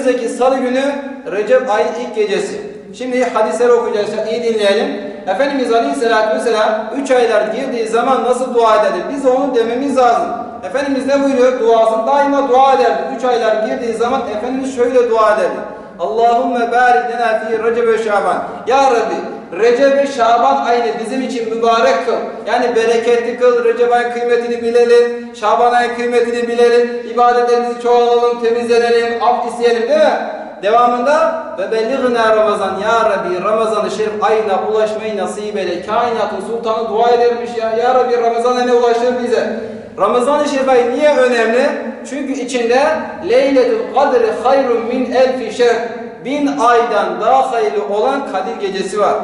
önümüzdeki salı günü Recep ayın ilk gecesi. Şimdi hadisleri okuyacağız. iyi dinleyelim. Efendimiz Aleyhisselatü Vesselam 3 aylar girdiği zaman nasıl dua ederdi? Biz onu dememiz lazım. Efendimiz ne buyuruyor? Duasını daima dua ederdi. 3 aylar girdiği zaman Efendimiz şöyle dua ederdi. Allahümme barik lena fi Recep ve Şaban. Ya Rabbi Recep ve Şaban ayını bizim için mübarek kıl. Yani bereketli kıl. Recep ayın kıymetini bilelim. Şaban ayın kıymetini bilelim. İbadetlerimizi çoğalalım, temizlenelim, af isteyelim değil mi? Devamında ve belliğna Ramazan ya Rabbi Ramazan-ı Şerif ayına ulaşmayı nasip eyle. Kainatın sultanı dua edermiş ya. Ya Rabbi Ramazan ayına ulaştır bize. Ramazan-ı Şerif ayı niye önemli? Çünkü içinde Leyletül Kadri hayrun min elfi şer. Bin aydan daha hayırlı olan Kadir gecesi var.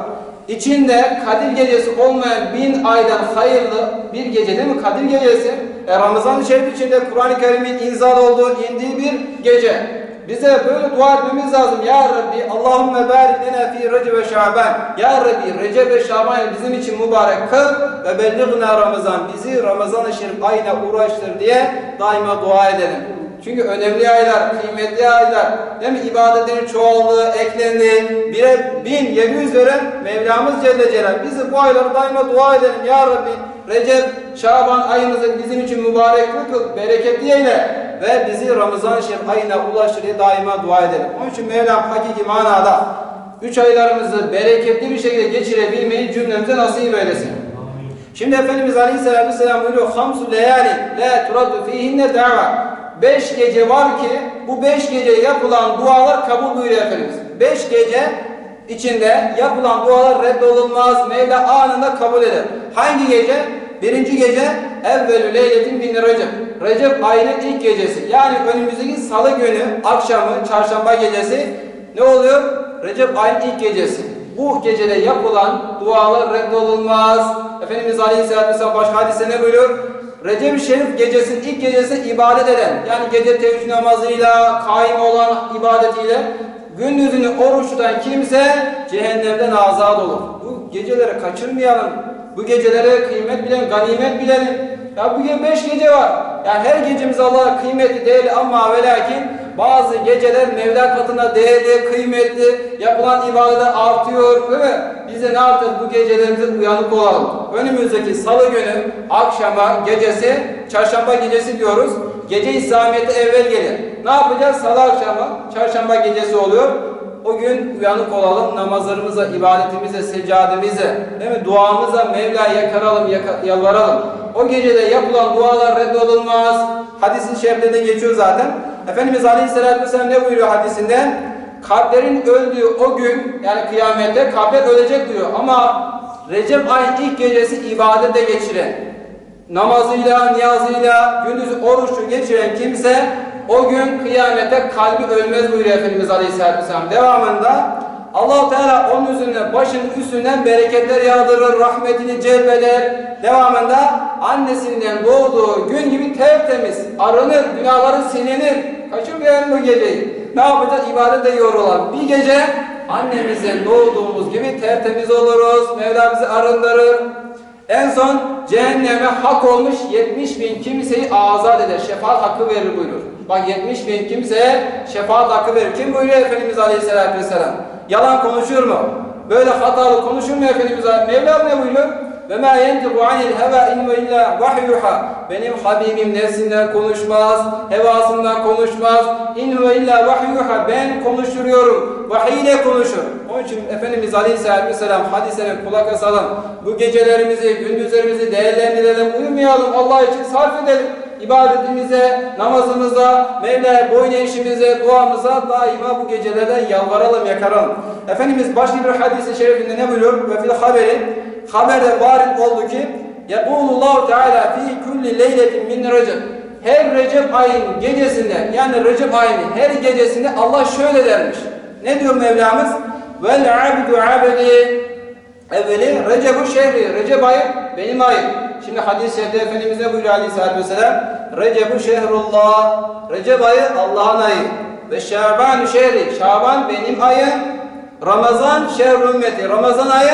İçinde Kadir gecesi olmayan bin aydan hayırlı bir gece değil mi? Kadir gecesi. E, Ramazan-ı Şerif içinde Kur'an-ı Kerim'in inzal olduğu, indiği bir gece. Bize böyle dua etmemiz lazım. Ya Rabbi Allahümme barik lena fi Recep ve Şaban. Ya Rabbi Recep ve Şaban bizim için mübarek kıl ve belliğna Ramazan. Bizi Ramazan-ı Şerif ayına uğraştır diye daima dua edelim. Çünkü önemli aylar, kıymetli aylar, değil mi? İbadetlerin çoğaldığı, eklendiği, bire bin, yedi yüz veren Mevlamız Celle Celal. Bizi bu ayları daima dua edelim. Ya Rabbi Recep, Şaban ayımızı bizim için mübarek kıl, bereketli eyle ve bizi Ramazan-ı Şerif ayına ulaştır diye daima dua edelim. Onun için Mevlam hakiki manada üç aylarımızı bereketli bir şekilde geçirebilmeyi cümlemize nasip eylesin. Şimdi Efendimiz Aleyhisselatü Vesselam buyuruyor Hamsu leyali la turaddu fihinne da'va Beş gece var ki bu beş gece yapılan dualar kabul buyuruyor Efendimiz. Beş gece içinde yapılan dualar reddolunmaz. Mevla anında kabul eder. Hangi gece? Birinci gece evvelü leyletin bin Recep. Recep ayının ilk gecesi. Yani önümüzdeki salı günü akşamı çarşamba gecesi ne oluyor? Recep ayının ilk gecesi. Bu gecede yapılan dualar reddolunmaz. Efendimiz Aleyhisselatü Vesselam başka hadise ne buyuruyor? Recep-i Şerif gecesinin ilk gecesi ibadet eden, yani gece teheccüd namazıyla, kaim olan ibadetiyle, gündüzünü oruç tutan kimse cehennemden azat olur. Bu geceleri kaçırmayalım. Bu gecelere kıymet bilen, ganimet bilelim. Ya bugün beş gece var. Yani her gecemiz Allah'a kıymetli değil ama ve lakin bazı geceler Mevla katına değerli, kıymetli, yapılan ibadetler artıyor değil mi? Biz de ne yapacağız bu gecelerimize uyanık olalım. Önümüzdeki salı günü akşama gecesi, çarşamba gecesi diyoruz. Gece İslamiyet'e evvel gelir. Ne yapacağız? Salı akşamı, çarşamba gecesi oluyor. O gün uyanık olalım, namazlarımıza, ibadetimize, seccademize, değil mi? Duamıza Mevla'ya yakaralım, yalvaralım. O gecede yapılan dualar reddolunmaz. Hadisin şeriflerinde geçiyor zaten. Efendimiz Aleyhisselatü Vesselam ne buyuruyor hadisinde? Kalplerin öldüğü o gün, yani kıyamette kalpler ölecek diyor. Ama Recep ayın ilk gecesi ibadete geçiren, namazıyla, niyazıyla, gündüz oruçlu geçiren kimse o gün kıyamete kalbi ölmez buyuruyor Efendimiz Aleyhisselatü Vesselam. Devamında allah Teala onun üzerine başının üstünden bereketler yağdırır, rahmetini celbeder. Devamında annesinden doğduğu gün gibi tertemiz, arınır, günahları silinir. Kaçırmayalım bu geceyi. Ne yapacağız? İbadete yorulalım. Bir gece annemizden doğduğumuz gibi tertemiz oluruz. Mevla bizi arındırır. En son cehenneme hak olmuş 70 bin kimseyi azat eder. Şefaat hakkı verir buyurur. Bak 70 bin kimseye şefaat hakkı verir. Kim buyuruyor Efendimiz Aleyhisselatü Vesselam? Yalan konuşur mu? Böyle hatalı konuşur mu Efendimiz Mevla ne buyuruyor? Ve ma yentiqu anil heva in ve illa vahyuha. Benim Habibim nefsinden konuşmaz, hevasından konuşmaz. İn ve illa vahyuha. Ben konuşturuyorum. Vahiy ile konuşur. Onun için Efendimiz Aleyhisselatü Vesselam hadislerine kulak asalım. Bu gecelerimizi, gündüzlerimizi değerlendirelim, uyumayalım. Allah için sarf edelim ibadetimize, namazımıza, Mevla'ya boyun eğişimize, duamıza daima bu gecelerden yalvaralım, yakaralım. Efendimiz başka bir hadisi şerifinde ne buyuruyor? Ve fil haberi, haberde varit oldu ki, Yekulullahu Teala fi kulli leyletin min recep. Her Recep ayın gecesinde, yani Recep ayının her gecesinde Allah şöyle dermiş. Ne diyor Mevlamız? Vel abdu abedi evveli Recep-u şehri, Recep ayı benim ayım. Şimdi hadis-i şerifte Efendimiz ne buyuruyor aleyhissalatü vesselam? Recep-u şehrullah. Recep ayı Allah'ın ayı. Ve Şaban şehri. Şaban benim ayım. Ramazan şehr ümmeti. Ramazan ayı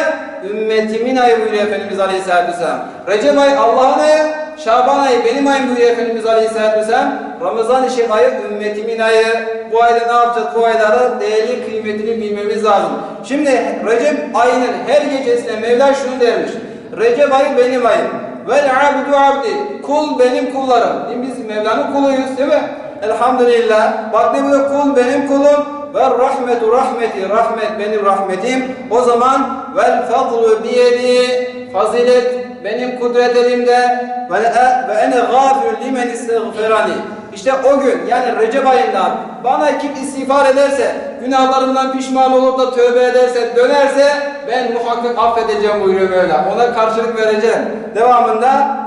ümmetimin ayı buyuruyor Efendimiz aleyhissalatü vesselam. Recep ayı Allah'ın ayı. Şaban ayı benim ayım buyuruyor Efendimiz Aleyhisselatü Vesselam. Ramazan-ı Şerif ayı ümmetimin ayı. Bu ayda ne yapacağız? Bu aylarda değerli kıymetini bilmemiz lazım. Şimdi Recep ayının her gecesinde Mevla şunu dermiş. Recep ayı benim ayım. Vel abdu abdi. Kul benim kullarım. Şimdi biz Mevla'nın kuluyuz değil mi? Elhamdülillah. Bak ne burada kul benim kulum. Ve rahmetu rahmeti. Rahmet benim rahmetim. O zaman vel fadlu biyedi. Fazilet benim kudret elimde. Ve ene gafir limen istiğfirani. İşte o gün yani Recep ayında bana kim istiğfar ederse, günahlarından pişman olup da tövbe ederse, dönerse ben muhakkak affedeceğim buyuruyor Mevla. Ona karşılık vereceğim. Devamında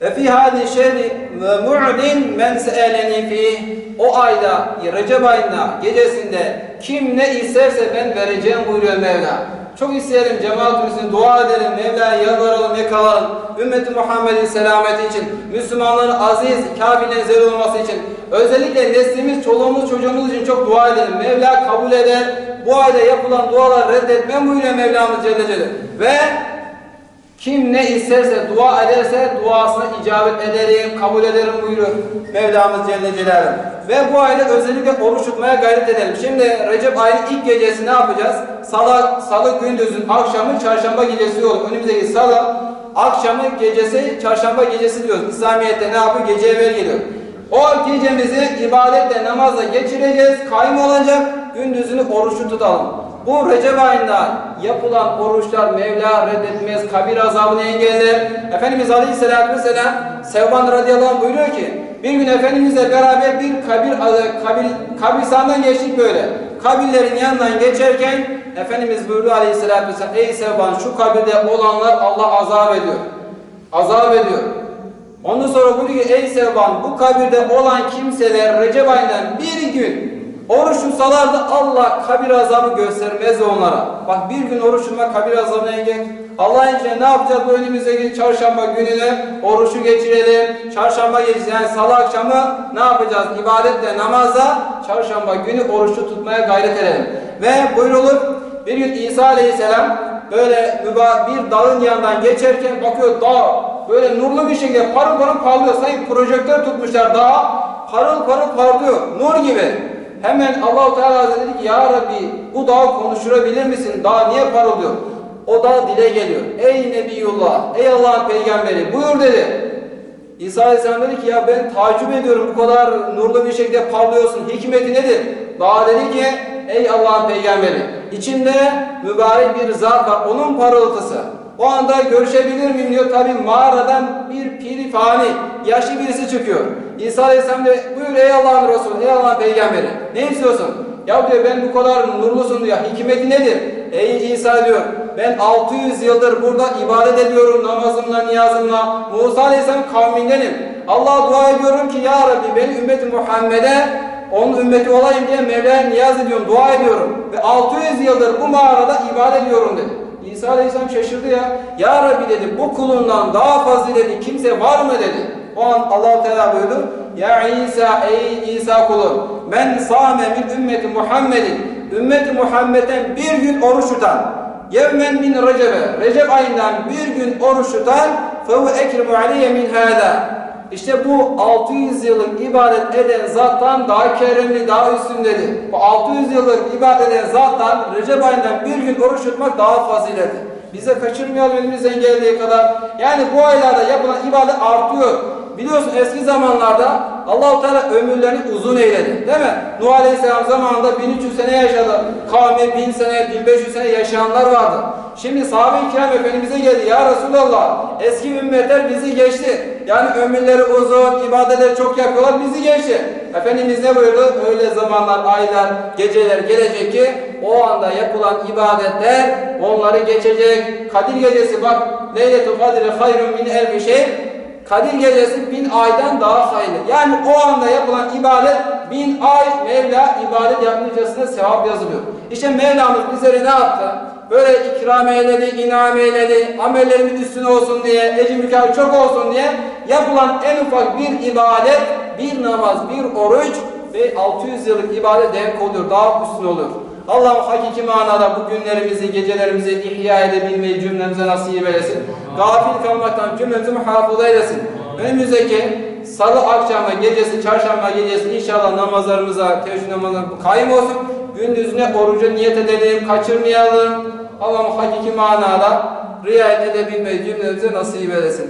ve fi hadi şerri mu'lin men se'eleni o ayda Recep ayında gecesinde kim ne isterse ben vereceğim buyuruyor Mevla. Çok isteyelim cemaat dua edelim, Mevla'ya yalvaralım, yakalalım. Ümmeti Muhammed'in selameti için, Müslümanların aziz, kâbine zer olması için, özellikle neslimiz, çoluğumuz, çocuğumuz için çok dua edelim. Mevla kabul eder. Bu ayda yapılan dualar reddetmem buyuruyor Mevlamız Celle Celle. Ve kim ne isterse, dua ederse duasına icabet ederim, kabul ederim buyuruyor Mevlamız Celle Celaluhu. Ve bu ayda özellikle oruç tutmaya gayret edelim. Şimdi Recep ayının ilk gecesi ne yapacağız? Salı, salı gündüzün akşamı çarşamba gecesi olur. Önümüzdeki salı akşamı gecesi çarşamba gecesi diyoruz. İslamiyet'te ne yapıyor? Gece evvel geliyor. O gecemizi ibadetle, namazla geçireceğiz. Kaym olacak. Gündüzünü oruçlu tutalım. Bu Recep ayında yapılan oruçlar Mevla reddetmez, kabir azabını engeller. Efendimiz Aleyhisselatü Vesselam Sevban radıyallahu anh buyuruyor ki bir gün Efendimizle beraber bir kabir, kabir, kabristandan geçtik böyle. Kabirlerin yanından geçerken Efendimiz buyurdu Aleyhisselatü Vesselam Ey Sevban şu kabirde olanlar Allah azap ediyor. Azap ediyor. Ondan sonra buyuruyor ki ey Sevban bu kabirde olan kimseler Recep ayından bir gün Oruç tutsalar da Allah kabir azabı göstermez onlara. Bak bir gün oruç tutmak kabir azabına engel. Allah'ın izniyle ne yapacağız bu önümüzdeki çarşamba gününe? Oruçu geçirelim. Çarşamba gecesi yani salı akşamı ne yapacağız? İbadetle, namazla çarşamba günü oruçlu tutmaya gayret edelim. Ve buyrulur bir gün İsa Aleyhisselam böyle bir dağın yanından geçerken bakıyor dağ böyle nurlu bir şekilde parıl parıl parlıyor. Sanki projektör tutmuşlar dağa parıl parıl parlıyor. Nur gibi. Hemen Allahu Teala dedi ki ya Rabbi bu dağ konuşturabilir misin? Dağ niye parlıyor? O dağ dile geliyor. Ey Nebiyullah, ey Allah'ın peygamberi buyur dedi. İsa Aleyhisselam dedi ki ya ben tacip ediyorum bu kadar nurlu bir şekilde parlıyorsun. Hikmeti nedir? Dağ dedi ki ey Allah'ın peygamberi içinde mübarek bir zat var onun parıltısı. O anda görüşebilir miyim diyor. Tabi mağaradan bir piri fani, yaşlı birisi çıkıyor. İsa Aleyhisselam diyor, buyur ey Allah'ın Resulü, ey Allah'ın peygamberi. Ne istiyorsun? Ya diyor ben bu kadar nurlusun diyor. Hikmeti nedir? Ey İsa diyor, ben 600 yıldır burada ibadet ediyorum namazımla, niyazımla. Musa Aleyhisselam kavmindenim. Allah'a dua ediyorum ki ya Rabbi beni ümmeti Muhammed'e onun ümmeti olayım diye Mevla'ya niyaz ediyorum, dua ediyorum. Ve 600 yıldır bu mağarada ibadet ediyorum dedi. İsa Aleyhisselam şaşırdı ya. Ya Rabbi dedi bu kulundan daha fazileti kimse var mı dedi. O an allah Teala buyurdu. Ya İsa ey İsa kulum. Ben sâme min ümmeti Muhammedin. Ümmeti Muhammed'den bir gün oruç tutan. Yevmen min Recebe. Recep ayından bir gün oruç tutan. Fehu ekremu aleyye min hâdâ. İşte bu 600 yıllık ibadet eden zattan daha keremli, daha üstündedir. Bu 600 yıllık ibadet eden zattan Recep ayından bir gün oruç tutmak daha faziletli. Bize kaçırmayalım elimizden geldiği kadar. Yani bu aylarda yapılan ibadet artıyor. Biliyorsun eski zamanlarda Allahu Teala ömürlerini uzun eyledi. Değil mi? Nuh Aleyhisselam zamanında 1300 sene yaşadı. Kavmi 1000 sene, 1500 sene yaşayanlar vardı. Şimdi sahabe-i kiram Efendimiz'e geldi. Ya Resulallah eski ümmetler bizi geçti. Yani ömürleri uzun, ibadetleri çok yapıyorlar bizi geçti. Efendimiz ne buyurdu? Öyle zamanlar, aylar, geceler gelecek ki o anda yapılan ibadetler onları geçecek. Kadir gecesi bak Leyletul Kadir hayrun min elfi şey Kadir gecesi bin aydan daha hayırlı. Yani o anda yapılan ibadet bin ay Mevla ibadet yapmışçasına sevap yazılıyor. İşte Mevlamız bizlere ne yaptı? Böyle ikram eyledi, inam eyledi, amellerimin üstüne olsun diye, ecri mükafat çok olsun diye yapılan en ufak bir ibadet, bir namaz, bir oruç ve 600 yıllık ibadet denk oluyor, daha üstün oluyor. Allah'ım hakiki manada bu günlerimizi, gecelerimizi ihya edebilmeyi cümlemize nasip eylesin. Gafil kalmaktan cümlemizi muhafaza eylesin. Önümüzdeki salı akşamı, gecesi, çarşamba gecesi inşallah namazlarımıza, teheccüd namazına kaym olsun. Gündüzüne orucu niyet edelim, kaçırmayalım. Allah'ım hakiki manada riayet edebilmeyi cümlemize nasip eylesin.